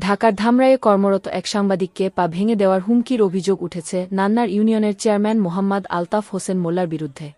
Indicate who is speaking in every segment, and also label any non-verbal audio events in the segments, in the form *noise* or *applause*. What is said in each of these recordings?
Speaker 1: ঢাকার ধামরায়ে কর্মরত এক সাংবাদিককে পা ভেঙে দেওয়ার হুমকির অভিযোগ উঠেছে নান্নার ইউনিয়নের চেয়ারম্যান মোহাম্মদ আলতাফ হোসেন মোল্লার বিরুদ্ধে।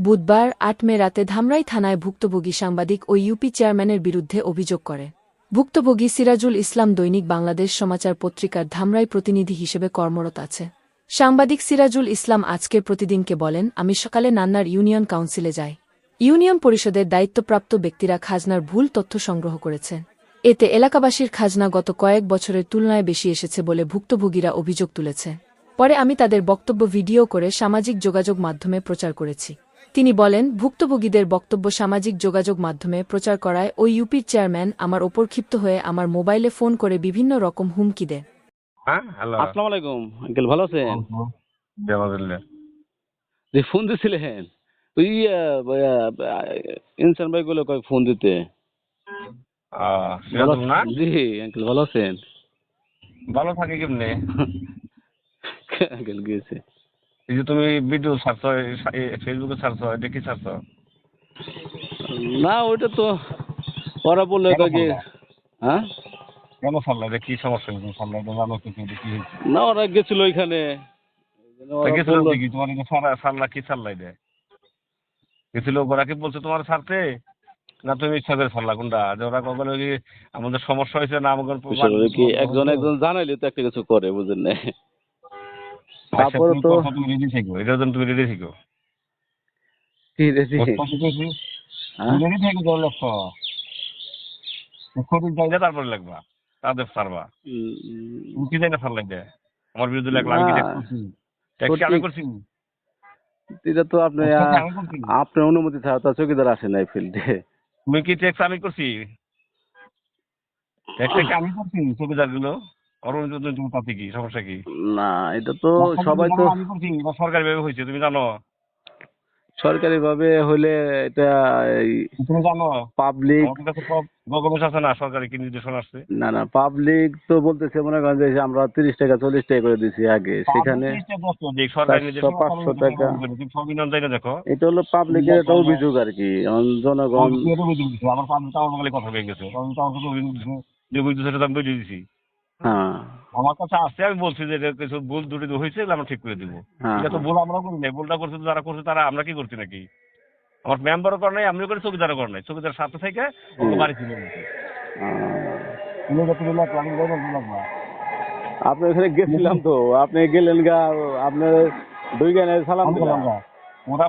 Speaker 1: বুধবার, আট মে রাতে ধামরাই থানায় ভুক্তভোগী সাংবাদিক ও ইউপি চেয়ারম্যানের বিরুদ্ধে অভিযোগ করে। ভুক্তভোগী সিরাজুল ইসলাম দৈনিক বাংলাদেশ সমাচার পত্রিকার ধামরাই প্রতিনিধি হিসেবে কর্মরত আছে। সাংবাদিক সিরাজুল ইসলাম আজকের প্রতিদিনকে বলেন, আমি সকালে নান্নার ইউনিয়ন কাউন্সিলে যাই। ইউনিয়ন পরিষদের দায়িত্বপ্রাপ্ত ব্যক্তিরা খাজনার ভুল তথ্য সংগ্রহ করেছেন। এতে এলাকাবাসীর খাজনা গত কয়েক বছরের তুলনায় বেশি এসেছে বলে ভুক্তভোগীরা অভিযোগ তুলেছে। পরে আমি তাদের বক্তব্য ভিডিও করে সামাজিক যোগাযোগ মাধ্যমে প্রচার করেছি। তিনি বলেন ভুক্তভোগীদের বক্তব্য সামাজিক যোগাযোগ মাধ্যমে প্রচার করায় ওই ইউপির চেয়ারম্যান আমার ওপর ক্ষিপ্ত হয়ে আমার মোবাইলে ফোন করে বিভিন্ন রকম হুমকি দেন।
Speaker 2: হ্যাঁ
Speaker 3: আসসালামু আলাইকুম আঙ্কেল ভালো আছেন? যে ফোন দিছিলেন? ওই ইনসান ভাই গুলো কয়েক ফোন দিতে?
Speaker 2: না?
Speaker 3: জি আঙ্কেল ভালো আছেন?
Speaker 2: ভালো থাকে কেমনে?
Speaker 3: আঙ্কেল গিয়েছে।
Speaker 2: এই যে তুমি ভিডিও ছাড়ছো ফেসবুকে ছাড়ছো এটা কি ছাড়ছো?
Speaker 3: না ওইটা তো ওরা বলল যে হ্যাঁ?
Speaker 2: কেন ছাড়লা? এটা কি সমস্যা? হয়েছে ছাড়লা? এটা জানো কি কি কি হয়েছে?
Speaker 3: না ওরা গেছিল ওইখানে।
Speaker 2: গেছিল কি? তোমার ছাড়লা কি গেছিল ওরা কি বলছে তোমার ছাড়তে? না তুমি ইচ্ছা করে কোনটা? যে ওরা কখনো কি আমাদের সমস্যা হয়েছে না
Speaker 3: বিষয় কি একজন একজন জানাইলে তো একটা কিছু করে বুঝেন না।
Speaker 2: আচ্ছা,
Speaker 3: তারপরে তো
Speaker 2: তুমি রেডি থেকো এটার জন্য তুমি রেডি থেকো।
Speaker 3: কি রে জি? হ্যাঁ?
Speaker 2: রেডি থেকে তারপরে লাগবা তাদের
Speaker 3: উম,
Speaker 2: কি জানি ছাড় লাগবে আমার বিরুদ্ধে লাগল আমি কি আমি করছি?
Speaker 3: এটা তো আপনি আপনার অনুমতি ছাড়া তো চৌকিদার আসে না এই ফিল্ডে
Speaker 2: তুমি কি ট্যাক্স আমি করছি? *clears throat* ট্যাক্স আমি করছি সুবিধারগুলো অরুণ তুমি তাতে কি? সমস্যা কি?
Speaker 3: না এটা তো সবাই তো
Speaker 2: আমি করছি সরকারি ভাবে হয়েছে তুমি জানো।
Speaker 3: সরকারি ভাবে হইলে এটা
Speaker 2: তুমি জানো
Speaker 3: পাবলিক
Speaker 2: ডকুমেন্টস আছে না সরকারি কি নির্দেশনা আসছে
Speaker 3: না না পাবলিক তো বলতেছে মনে করেন যে আমরা তিরিশ টাকা চল্লিশ টাকা করে দিছি আগে সেখানে পাঁচশো টাকা।
Speaker 2: দেখো।
Speaker 3: এটা হলো পাবলিকের একটা অভিযোগ আর কি জনগণ
Speaker 2: আমার পাবলিক বলে কথা হয়ে গেছে। অভিযোগ
Speaker 3: হ্যাঁ।
Speaker 2: আমার কাছে আসছে আমি বলছি যে এটা কিছু ভুল ত্রুটি হয়েছে আমরা ঠিক করে দিব।
Speaker 3: হ্যাঁ
Speaker 2: এটা তো ভুল আমরা করি নাই ভুলটা করছে যারা করছে তারা আমরা কি করছি নাকি? আমার মেম্বারও করে নাই আমিও করি চৌকিদারও করে নাই। চৌকিদার সাথে থেকে ওকে বাড়ি ছিল
Speaker 3: আপনি ওখানে গেছিলাম তো আপনি গেলেন গা আপনার দুই গানে সালাম দিলাম।
Speaker 2: ওরা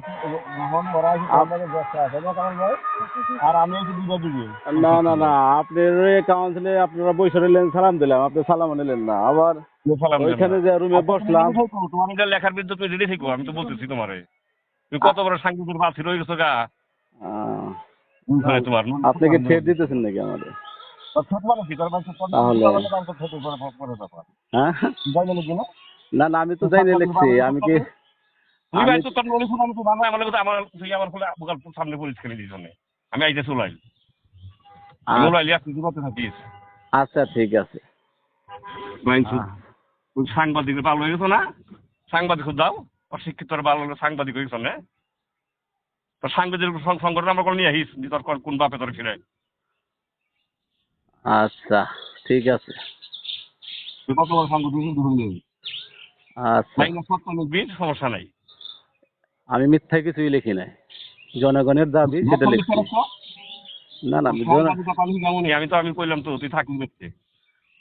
Speaker 2: যখন ওরা আমাদের ব্যস্ত আছে, ওরা কেমন আর আমি একটু দুইটা দিবি।
Speaker 3: না না না আপনার কাউন্সিলে আপনারা বসে রইলেন সালাম দিলাম আপনি সালাম নিলেন না। আবার ওইখানে যে রুমে বসলাম
Speaker 2: তোমার এটা লেখার বিরুদ্ধে তুমি রেডি থেকো আমি তো বলতেছি তোমারে। তুমি কত বড় সাংবাদিক বাছি রয়ে গেছো গা।
Speaker 3: আহ,
Speaker 2: মানে তোমার?
Speaker 3: আপনি কি ঠেট দিতেছেন নাকি আমাদের তাহলে?
Speaker 2: বড় বড় ব্যাপার।
Speaker 3: হ্যাঁ?
Speaker 2: না? না?
Speaker 3: আমি তো জানি লিখছি আমি কি আমি-
Speaker 2: ভাই তোর নলি ফুল আমি তো বানাই, আমার লাগে আমার তুই আমার ফুলে বুকাল সামনে পুলিশ খেলে দিস জন্য আমি আইতে চলাই
Speaker 3: আ-
Speaker 2: মোবাইল তুই করতে থাকিস
Speaker 3: আচ্ছা ঠিক আছে।
Speaker 2: মাইনছু সাংবাদিকের ভালো হয়ে গেছো না? সাংবাদিক দাও অশিক্ষিত ভালো হলে সাংবাদিক হয়ে গেছো না? তোর সাংবাদিক সংগঠন আমরা করে নিয়ে আহিস তোর কোন- বাপে তোর ছিঁড়ে
Speaker 3: আচ্ছা ঠিক আছে।
Speaker 2: কত সাংবাদিক
Speaker 3: আচ্ছা।
Speaker 2: সমস্যা নাই।
Speaker 3: আমি মিথ্যা কিছুই লিখি নাই। জনগণের দাবি সেটা লিখছি না না আমি
Speaker 2: আমি তো আমি কইলাম তো তুই থাকবি দেখতে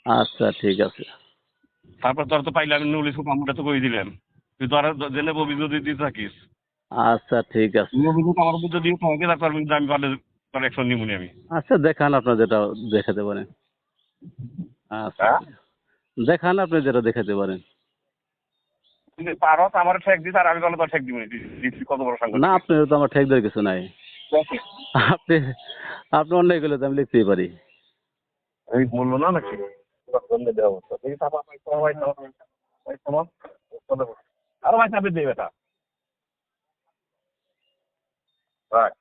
Speaker 3: আচ্ছা ঠিক আছে।
Speaker 2: তারপর তোর তো পাইলে আমি নুলি সুখ আমরা তো করে দিলাম তুই তো আর জেনে অভিযোগ দিতে থাকিস।
Speaker 3: আচ্ছা ঠিক আছে।
Speaker 2: অভিযোগ আমার অভিযোগ দিয়ে থাকে তারপর আমি পারলে তোর অ্যাকশন নিবনি আমি।
Speaker 3: আচ্ছা দেখান আপনার যেটা দেখাতে পারেন। আচ্ছা
Speaker 2: হ্যাঁ?
Speaker 3: দেখান আপনি যেটা দেখাতে পারেন।
Speaker 2: পারো তো আমার ঠেক দিস আর আমি বলে তোর ঠেক দিচ্ছি কত বড় সাংবাদিক?
Speaker 3: না আপনার তো আমার ঠেক দেওয়ার কিছু নাই। আপনি আপনি অন্যায় করলে তো আমি লিখতেই পারি।
Speaker 2: এই বলল না নাকি? আরও ভাই চাবি দেবে এটা। রাখ।